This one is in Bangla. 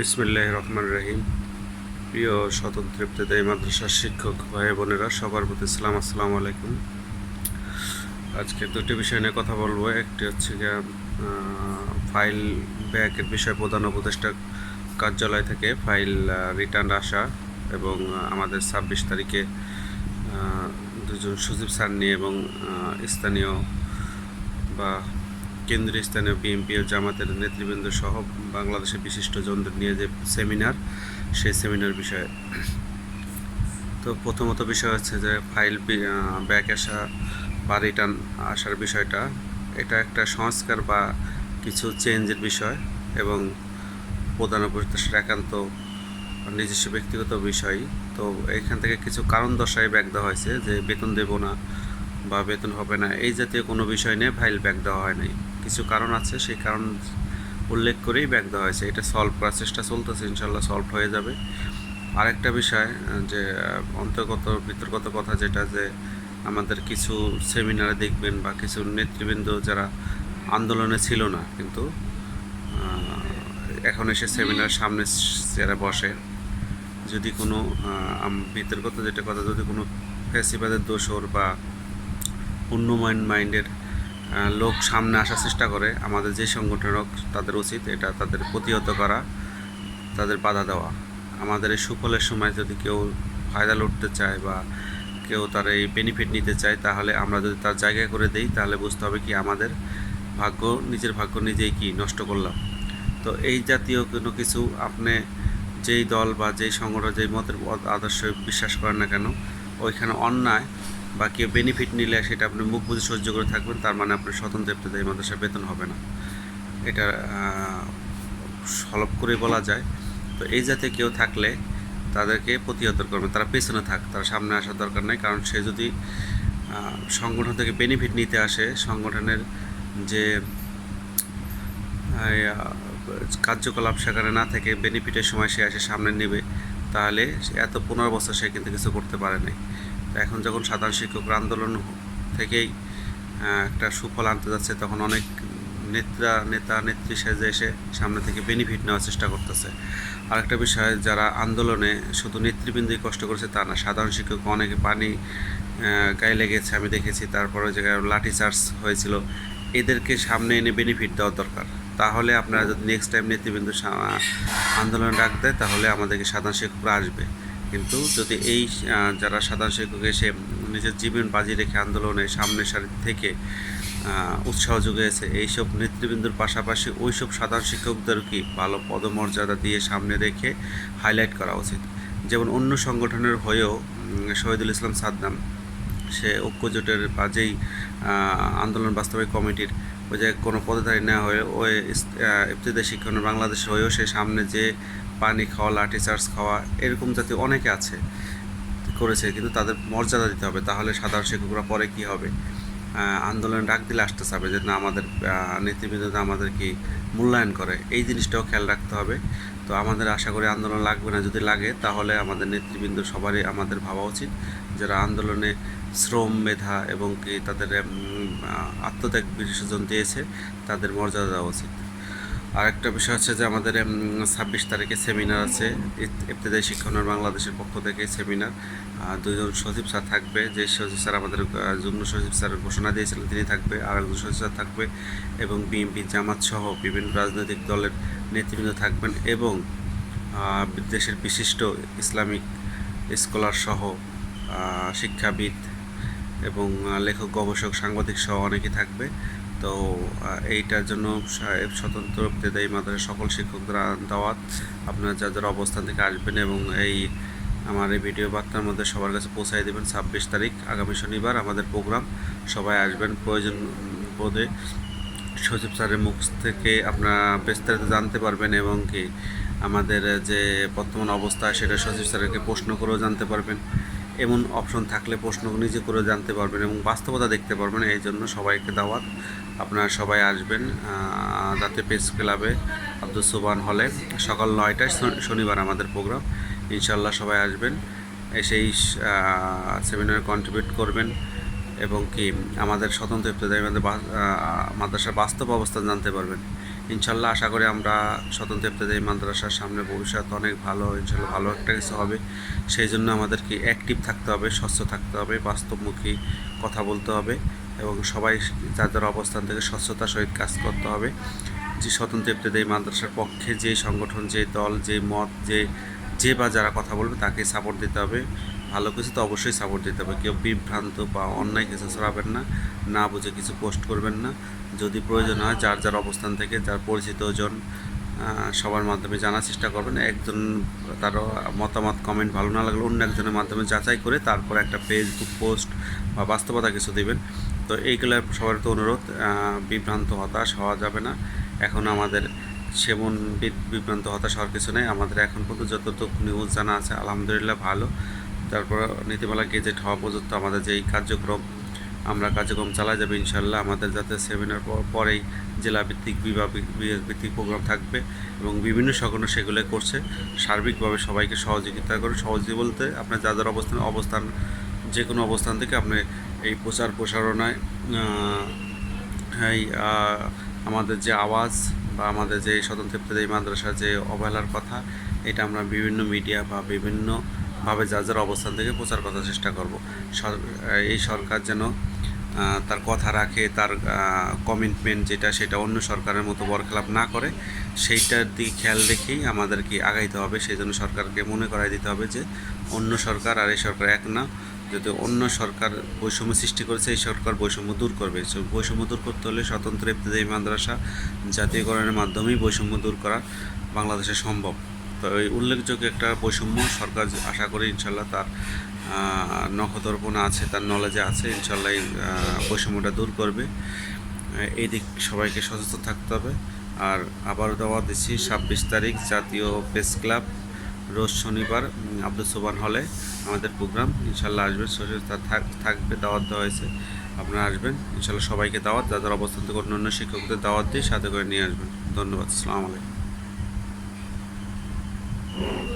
বিসমিল্লাহ রহমান রহিম প্রিয় স্বতন্ত্র ইবতেদায়ী মাদ্রাসার শিক্ষক ভাই বোনেরা, সবার প্রতি সালাম, আসসালামু আলাইকুম। আজকে দুটি বিষয় নিয়ে কথা বলব। একটি হচ্ছে গিয়ে ফাইল ব্যাকের বিষয় প্রধান উপদেষ্টা কার্যালয় থেকে ফাইল রিটার্ন আসা এবং আমাদের ছাব্বিশ তারিখে দুজন সচিব স্যার নিয়ে এবং স্থানীয় বা কেন্দ্রীয় স্থানীয় বিএনপি ও জামাতের নেতৃবৃন্দ সহ বাংলাদেশের বিশিষ্ট জনদের নিয়ে যে সেমিনার, সেই সেমিনার বিষয়ে। তো প্রথমত বিষয় হচ্ছে যে ফাইল ব্যাক আসা বা রিটার্ন আসার বিষয়টা, এটা একটা সংস্কার বা কিছু চেঞ্জের বিষয় এবং প্রধান উপদেষ্টার একান্ত নিজস্ব ব্যক্তিগত বিষয় তো এখান থেকে কিছু কারণ দর্শায় ব্যাক দেওয়া হয়েছে যে বেতন দেব না বা বেতন হবে না, এই জাতীয় কোনো বিষয় নিয়ে ফাইল ব্যাক দেওয়া হয় নাই। কিছু কারণ আছে, সেই কারণ উল্লেখ করেই ব্যাক দেওয়া হয়েছে। এটা সলভ করার চেষ্টা চলতেছে ইনশাল্লাহ সলভ হয়ে যাবে। আরেকটা বিষয় যে অন্তর্গত বিতর্কত কথা যেটা যে, আমাদের কিছু সেমিনারে দেখবেন বা কিছু নেতৃবৃন্দ যারা আন্দোলনে ছিল না কিন্তু এখন এসে সেমিনার সামনে যারা বসে, যদি কোনো বিতর্কত যেটা কথা, যদি কোনো ফেসিবাদের দোষর বা উন্নয়ন মাইন্ডের লোক সামনে আসার চেষ্টা করে। আমাদের যে সংগঠন হোক, তাদের উচিত এটা তাদের প্রতিহত করা, তাদের বাধা দেওয়া। আমাদের এই সুফলের সময় যদি কেউ ফায়দা লুটতে চায় বা কেউ তার এই বেনিফিট নিতে চায়, তাহলে আমরা যদি তার জায়গায় করে দেই, তাহলে বুঝতে হবে কি আমাদের ভাগ্য, নিজের ভাগ্য নিজেই কি নষ্ট করলাম। তো এই জাতীয় কোনো কিছু আপনি যেই দল বা যেই সংগঠন, যেই মতের আদর্শে বিশ্বাস করেন না কেন, ওইখানে অন্যায় বা কেউ বেনিফিট নিলে সেটা আপনি মুখ বুঝে সহ্য করে থাকবেন, তার মানে আপনার স্বতন্ত্র ইবতেদায়ী মাদ্রাসা বেতন হবে না। এটা সলভ করে বলা যায়। তো এই জাতীয় কেউ থাকলে তাদেরকে প্রতিহত করবে, তারা পেছনে থাক, তারা সামনে আসার দরকার নেই, কারণ সে যদি সংগঠন থেকে বেনিফিট নিতে আসে, সংগঠনের যে কার্যকলাপ সেখানে না থেকে বেনিফিটের সময় সে এসে সামনে নেবে, তাহলে এত পনেরো বছর সে কিন্তু কিছু করতে পারে নাই। এখন যখন সাধারণ শিক্ষকরা আন্দোলন থেকেই একটা সুফল আনতে যাচ্ছে, তখন অনেক নেতা নেতা, নেত্রী সেজে এসে সামনে থেকে বেনিফিট নেওয়ার চেষ্টা করতেছে। আরেকটা বিষয়, যারা আন্দোলনে শুধু নেতৃবৃন্দই কষ্ট করেছে তা না, সাধারণ শিক্ষক অনেকে পানি গায়ে লেগেছে, আমি দেখেছি, তারপরে যে লাঠি চার্জ হয়েছিল, এদেরকে সামনে এনে বেনিফিট দেওয়া দরকার। তাহলে আপনারা যদি নেক্সট টাইম নেতৃবৃন্দ আন্দোলন ডাক দেয়, তাহলে আমাদেরকে সাধারণ শিক্ষকরা আসবে। কিন্তু যদি এই যারা সাধারণ শিক্ষক এসে নিজের জীবন বাজি রেখে আন্দোলনে সামনের সারি থেকে উৎসাহ যোগিয়েছে এইসব নেতৃবৃন্দুর পাশাপাশি ওইসব সাধারণ শিক্ষকদের কি ভালো পদমর্যাদা দিয়ে সামনে রেখে হাইলাইট করা উচিত? যেমন অন্য সংগঠনের হয়েও শহীদুল ইসলাম সাদ্দাম, সে ঐক্যজোটের বা যেই আন্দোলন বাস্তবায়ন কমিটির ওই যে কোনো পদধারী না হয়ে ওই ইফতেদায় শিক্ষণ বাংলাদেশ হয়েও সে সামনে যে পানি খাওয়া, লাঠি, চার্জ খাওয়া, এরকম জাতীয় অনেকে আছে, করেছে, কিন্তু তাদের মর্যাদা দিতে হবে। তাহলে সাধারণ শিক্ষকরা পরে কি হবে? আন্দোলন ডাক দিলে আসতে চাবে যে, না, আমাদের নেতৃবৃন্দ আমাদের কি মূল্যায়ন করে? এই জিনিসটাও খেয়াল রাখতে হবে। তো আমাদের আশা করি আন্দোলন লাগবে না। যদি লাগে, তাহলে আমাদের নেতৃবৃন্দ সবারই আমাদের ভাবা উচিত, যারা আন্দোলনে শ্রম, মেধা এবং কি তাদের আত্মত্যাগ বিসর্জন দিয়েছে, তাদের মর্যাদা দেওয়া উচিত। আরেকটা বিষয় হচ্ছে যে আমাদের ছাব্বিশ তারিখে সেমিনার আছে। ইবতেদায়ী শিক্ষণের বাংলাদেশের পক্ষ থেকে সেমিনার। দুজন সচিব স্যার থাকবে, যে সচিব স্যার আমাদের যুগ্ম সচিব স্যার ঘোষণা দিয়েছিলেন, তিনি থাকবে। আর একজন সচিব স্যার থাকবে এবং বিএনপি জামাত সহ বিভিন্ন রাজনৈতিক দলের নেতৃবৃন্দ থাকবেন এবং দেশের বিশিষ্ট ইসলামিক স্কলার সহ শিক্ষাবিদ এবং লেখক, গবেষক, সাংবাদিক সহ অনেকে থাকবে। তো এইটার জন্য স্বতন্ত্র ইবতেদায়ী মাদ্রাসার সকল শিক্ষকদের দাওয়াত। আপনারা যা যারা অবস্থান থেকে আসবেন এবং এই আমার এই ভিডিও বার্তার মধ্যে সবার কাছে পৌঁছায় দেবেন ছাব্বিশ তারিখ, আগামী শনিবার আমাদের প্রোগ্রাম। সবাই আসবেন প্রয়োজন বোধে। সচিব স্যারের মুখ থেকে আপনারা বিস্তারিত জানতে পারবেন এবং কি আমাদের যে বর্তমান অবস্থা সেটা সচিব স্যারকে প্রশ্ন করেও জানতে পারবেন। এমন অপশন থাকলে প্রশ্ন নিজে করে জানতে পারবেন এবং বাস্তবতা দেখতে পারবেন। এই জন্য সবাইকে দাওয়াত। আপনারা সবাই আসবেন জাতীয় প্রেস ক্লাবে আব্দুল সুবান হলে। সকাল নয়টায় শনিবার আমাদের প্রোগ্রাম ইনশাল্লাহ সবাই আসবেন, এসেই সেমিনারে কন্ট্রিবিউট করবেন এবং কি আমাদের স্বতন্ত্র বা- মাদ্রাসার বাস্তব অবস্থান জানতে পারবেন। ইনশাল্লাহ আশা করি আমরা স্বতন্ত্র ইফতেদায়ী মাদ্রাসার সামনে ভবিষ্যৎ অনেক ভালো, ইনশাল্লাহ ভালো একটা কিছু হবে। সেই জন্য আমাদেরকে অ্যাক্টিভ থাকতে হবে, স্বচ্ছ থাকতে হবে, বাস্তবমুখী কথা বলতে হবে এবং সবাই যার অবস্থান থেকে স্বচ্ছতার সহিত কাজ করতে হবে। যে স্বতন্ত্র ইফতেদায়ী মাদ্রাসার পক্ষে যে সংগঠন, যে দল, যে মত, যে যে বা যারা কথা বলবে তাকে সাপোর্ট দিতে হবে। ভালো কিছু তো অবশ্যই সাপোর্ট দিতে হবে। কেউ বিভ্রান্ত বা অন্যায় কিছু ছড়াবেন না না বুঝে কিছু পোস্ট করবেন না। যদি প্রয়োজন হয়, যার যার অবস্থান থেকে যার পরিচিত জন সবার মাধ্যমে জানার চেষ্টা করবেন। একজন তার মতামত কমেন্ট ভালো না লাগলে অন্য একজনের মাধ্যমে যাচাই করে তারপর একটা ফেসবুক পোস্ট বা বাস্তবতা কিছু দেবেন। তো এইগুলো সবার তো অনুরোধ বিভ্রান্ত, হতাশ হওয়া যাবে না। এখন আমাদের সেমন বিভ্রান্ত, হতাশ হওয়ার কিছু নেই। আমাদের এখন পর্যন্ত যতটুকু নিউজ জানা আছে, আলহামদুলিল্লাহ ভালো। তারপর নীতিমালা গেজেট হওয়া পর্যন্ত আমাদের যেই কার্যক্রম, আমরা কার্যক্রম চালা যাবে ইনশাল্লাহ আমাদের যাতে সেমিনার পরেই জেলাভিত্তিক বিভাগ ভিত্তিক প্রোগ্রাম থাকবে এবং বিভিন্ন সংগঠন সেগুলো করছে। সার্বিকভাবে সবাইকে সহযোগিতা করে, সহযোগী বলতে আপনার যা যার অবস্থান অবস্থান যে কোনো অবস্থান থেকে আপনি এই প্রচার প্রসারণায় এই আমাদের যে আওয়াজ বা আমাদের যে স্বতন্ত্র ইফতেদায়ী মাদ্রাসার যে অবহেলার কথা, এটা আমরা বিভিন্ন মিডিয়া বা বিভিন্নভাবে যা যার অবস্থান থেকে প্রচার করার চেষ্টা করব। এই সরকার যেন তার কথা রাখে, তার কমিটমেন্ট যেটা সেটা অন্য সরকারের মতো বরখেলাপ না করে, সেইটার দিকে খেয়াল রেখেই আমাদেরকে আগাইতে হবে। সেই জন্য সরকারকে মনে করাই দিতে হবে যে, অন্য সরকার আর এই সরকার এক না। যদি অন্য সরকার বৈষম্য সৃষ্টি করেছে, এই সরকার বৈষম্য দূর করবে। বৈষম্য দূর করতে হলে স্বতন্ত্র ইফতেদায়ী মাদ্রাসা জাতীয়করণের মাধ্যমেই বৈষম্য দূর করা বাংলাদেশে সম্ভব। তো এই উল্লেখযোগ্য একটা বৈষম্য সরকার আশা করি ইনশাল্লাহ তার নখদর্পণা আছে, তার নলেজে আছে, ইনশাল্লাহ এই বৈষম্যটা দূর করবে। এই দিক সবাইকে সচেতন থাকতে হবে। আর আবারও দাওয়া দিচ্ছি, ছাব্বিশ তারিখ জাতীয় প্রেস ক্লাব রোজ শনিবার আব্দুল সোবান হলে আমাদের প্রোগ্রাম। ইনশাল্লাহ আসবেন থাক- থাকবে, দাওয়াত দেওয়া হয়েছে। আপনারা আসবেন, ইনশাল্লাহ সবাইকে দাওয়াত, যাদের অবস্থান থেকে অন্য অন্য শিক্ষকদের দাওয়াত দিয়ে সাথে করে নিয়ে আসবেন। ধন্যবাদ, আসসালামু আলাইকুম। Mm-hmm.